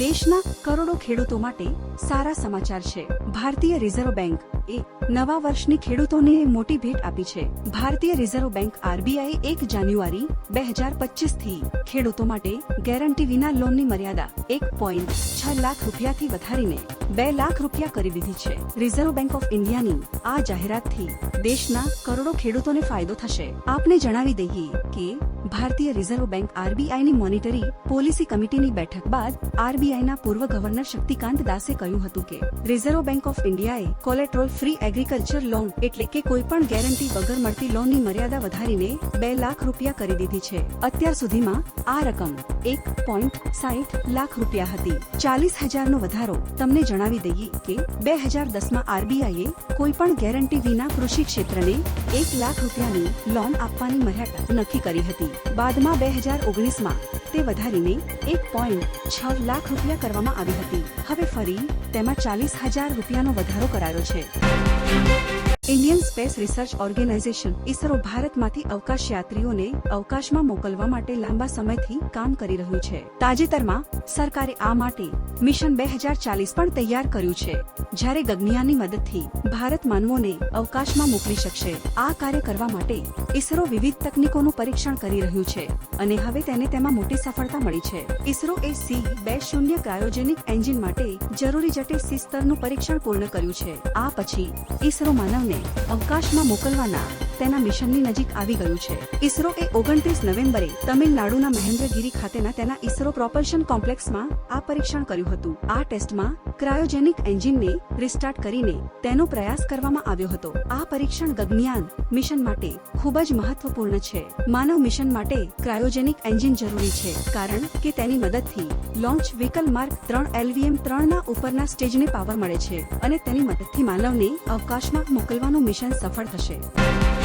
દેશના કરોડો ખેડૂતો માટે સારા સમાચાર છે. ભારતીય રિઝર્વ બેંક એ નવા વર્ષની ખેડૂતોને મોટી ભેટ આપી છે. ભારતીય રિઝર્વ બેંક આરબીઆઈ એક જાન્યુઆરી બે હજાર પચીસથી ખેડૂતો માટે ગેરંટી વિના લોનની મર્યાદા એક પોઈન્ટ છ લાખ રૂપિયાથી વધારીને બે લાખ રૂપિયા કરી દીધી છે. રિઝર્વ બેંક ઓફ ઇન્ડિયાની આ જાહેરાતથી દેશના કરોડો ખેડૂતોને ફાયદો થશે. આપને જણાવી દઈએ કે ભારતીય રિઝર્વ બેંક આરબીઆઈની મોનિટરી પોલિસી કમિટીની બેઠક બાદ આરબીઆઈના પૂર્વ ગવર્નર શક્તિકાંત દાસે કહ્યું હતું કે, રિઝર્વ બેંક ઓફ ઇન્ડિયાએ કોલેટ્રોલ ફ્રી એગ્રીકલ્ચર લોન એટલે કે કોઈપણ ગેરંટી વગર મળતી લોનની મર્યાદા વધારીને બે લાખ રૂપિયા કરી દીધી છે. અત્યાર સુધીમાં આ રકમ એક પોઈન્ટ સાહીઠ લાખ રૂપિયા હતી. ચાલીસ હજારનો વધારો તમને જણાવી દઈએ કે, બે હજાર દસમાં આરબીઆઈએ કોઈ પણ ગેરંટી વિના કૃષિ ક્ષેત્રને એક લાખ રૂપિયાની લોન આપવાની મર્યાદા નક્કી કરી હતી. બાદમાં બે હજાર ઓગણીસમાં તે વધારીને એક પોઈન્ટ છ લાખ રૂપિયા કરવામાં આવી હતી. હવે ફરી તેમાં ચાલીસ હજાર રૂપિયાનો વધારો કરાયો છે. Indian space research organisation ISRO ભારતમાંથી અવકાશ યાત્રીઓને અવકાશમાં મોકલવા માટે લાંબા સમયથી કામ કરી રહ્યું છે. તાજેતરમાં, સરકારે આ માટે મિશન બે હજાર ચાલીસ પણ તૈયાર કર્યું છે, જ્યારે ગગનયાનની મદદથી ભારત માનવોને અવકાશમાં મોકલી શકશે. આ કાર્ય કરવા માટે ઇસરો વિવિધ તકનીકોનું પરીક્ષણ કરી રહ્યું છે અને હવે તેને તેમાં મોટી સફળતા મળી છે. ઇસરો એ સી બે શૂન્ય ક્રાયોજેનિક એન્જિન માટે જરૂરી જટિલ સી સ્તરનું પરીક્ષણ પૂર્ણ કર્યું છે. આ પછી ઇસરો માનવને અવકાશમાં મોકલવાના. તેના મિશનની નજીક આવી ગયું છે. ઇસરો એ ઓગણત્રીસ નવેમ્બરે તમિલનાડુના મહેન્દ્રગીરી ખાતેના તેના ઇસરો પ્રોપલ્શન કોમ્પ્લેક્સમાં આ પરીક્ષણ કર્યું હતું. આ ટેસ્ટમાં ક્રાયોજેનિક એન્જિનને રિસ્ટાર્ટ કરીને તેનો પ્રયાસ કરવામાં આવ્યો હતો. આ પરીક્ષણ ગગનયાન મિશન માટે ખૂબ જ મહત્વપૂર્ણ છે. માનવ મિશન માટે ક્રાયોજેનિક એન્જિન જરૂરી છે, કારણ કે તેની મદદથી લોન્ચ વ્હીકલ માર્ક ત્રણ એલવીએમ ત્રણના ઉપરના સ્ટેજને પાવર મળે છે અને તેની મદદથી માનવને અવકાશમાં મોકલવાનું મિશન સફળ થશે.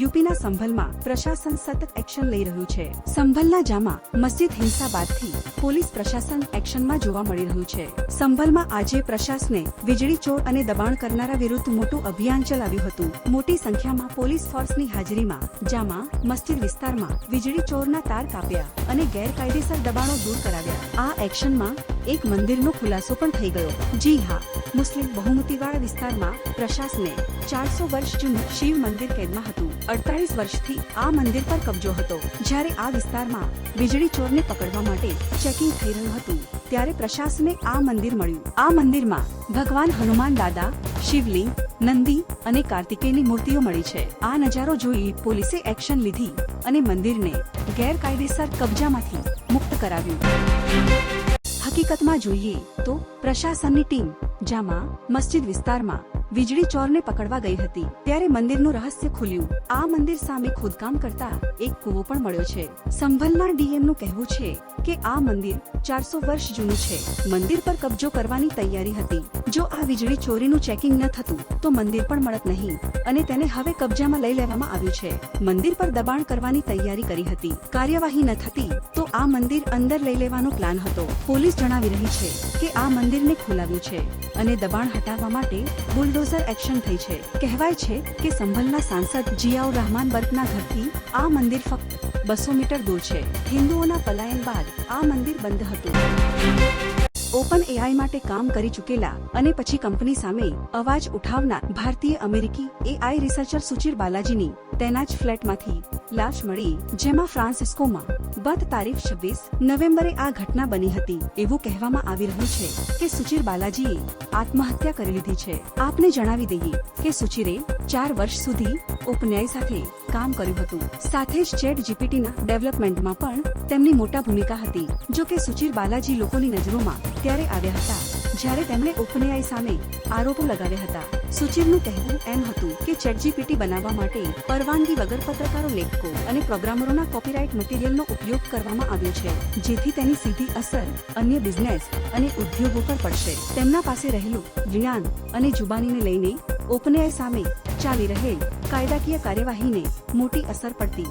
યુપીના સંભલમાં પ્રશાસન સતત એક્શન લઈ રહ્યું છે. સંભલના જામા મસ્જિદ હિંસા બાદથી પોલીસ પ્રશાસન એક્શનમાં જોવા મળી રહ્યું છે. સંભલમાં આજે પ્રશાસને વીજળી ચોર અને દબાણ કરનારા વિરુદ્ધ મોટું અભિયાન ચલાવ્યું હતું. મોટી સંખ્યામાં પોલીસ ફોર્સની હાજરીમાં જામા મસ્જિદ વિસ્તારમાં વીજળી ચોરના તાર કાપ્યા અને ગેરકાયદેસર દબાણો દૂર કરાવ્યા. આ એક્શનમાં એક મંદિરનો ખુલાસો પણ થઈ ગયો. જી હા, મુસ્લિમ બહુમતીવાળા વિસ્તારમાં પ્રશાસને ચારસો વર્ષ જૂનું શિવ મંદિર કેદમાં હતું. અડતાલીસ વર્ષથી આ મંદિર પર કબજો હતો. જ્યારે આ વિસ્તારમાં વીજળી ચોરને પકડવા માટે ચેકિંગ થઈ રહ્યું હતું, ત્યારે પ્રશાસને આ મંદિર મળ્યું. આ મંદિરમાં ભગવાન હનુમાન દાદા, શિવલિંગ, નંદી અને કાર્તિકેયની મૂર્તિઓ મળી છે. આ નજારો જોઈ પોલીસે એક્શન લીધી અને મંદિરને ગેરકાયદેસર કબજામાંથી મુક્ત કરાવ્યું. હકીકતમાં જોઈએ તો પ્રશાસનની ટીમ, જામા, મસ્જિદ વિસ્તારમાં વીજળી ચોરને પકડવા ગઈ હતી. ત્યારે મંદિરનું રહસ્ય ખુલ્યું. આ મંદિર સામે ખોદકામ કરતા એક કૂવો પણ મળ્યો છે. સંભલના ડીએમનું કહેવું છે કે આ મંદિર ચારસો વર્ષ જૂનું છે. મંદિર પર કબજો કરવાની તૈયારી હતી. જો આ વીજળી ચોરીનું ચેકિંગ ન થતું, તો મંદિર પણ મળત નહીં અને તેને હવે કબજામાં લઈ લેવામાં આવ્યું છે. મંદિર પર દબાણ કરવાની તૈયારી કરી હતી. કાર્યવાહી ન થતી, તો આ મંદિર અંદર લઈ લેવાનો પ્લાન હતો. પોલીસ જણાવી રહી છે કે આ મંદિરને ખોલાવ્યું છે અને દબાણ હટાવવા માટે બુલડોઝર એક્શન થઈ છે. કહેવાય છે કે સંભલના સાંસદ જિયાઉર રહમાન બર્ગના ઘરથી આ મંદિર ફક્ત બસો મીટર દૂર છે. હિન્દુઓના પલાયન બાદ આ મંદિર બંધ હતું. ઓપન એઆઈ માટે કામ કરી ચૂકેલા અને પછી કંપની સામે અવાજ ઉઠાવનાર ભારતીય અમેરિકી એઆઈ રિસર્ચર સુચિર બાલાજીની તેના જ ફ્લેટમાંથી લાશ મળી, જેમાં ફ્રાન્સિસ્કોમાં બદ તારીખ છવ્વીસ નવેમ્બરે આ ઘટના બની હતી. એવું કહેવામાં આવી રહ્યું છે કે સુચિર બાલાજીએ આત્મહત્યા કરી લીધી છે. આપને જણાવી દઈએ કે સુચિરે ચાર વર્ષ સુધી ઉપન્યાય સાથે કામ કર્યું હતું. સાથે જ ચેટ જીપીટીના ડેવલપમેન્ટમાં પણ તેમની મોટા ભૂમિકા હતી. જો કે સુચિર બાલાજી લોકોની નજરોમાં ત્યારે આવ્યા હતા. જ્યારે તેમણે ઉપન્યાય સામે આરોપો લગાવ્યા હતા. સુચિરનું કહેવું એમ હતું કે ચેટજીપીટી બનાવવા માટે પરવાનગી વગર પત્રકારો લેખકો અને પ્રોગ્રામરોના કોપીરાઇટ મટીરિયલનો ઉપયોગ કરવામાં આવ્યો છે, જેથી તેની સીધી અસર અન્ય બિઝનેસ અને ઉદ્યોગો પર પડશે. તેમના પાસે રહેલું જ્ઞાન અને જુબાનીને લઈને ઓપનએઆઈ સામે ચાલી રહેલ કાયદાકીય કાર્યવાહીને મોટી અસર પડતી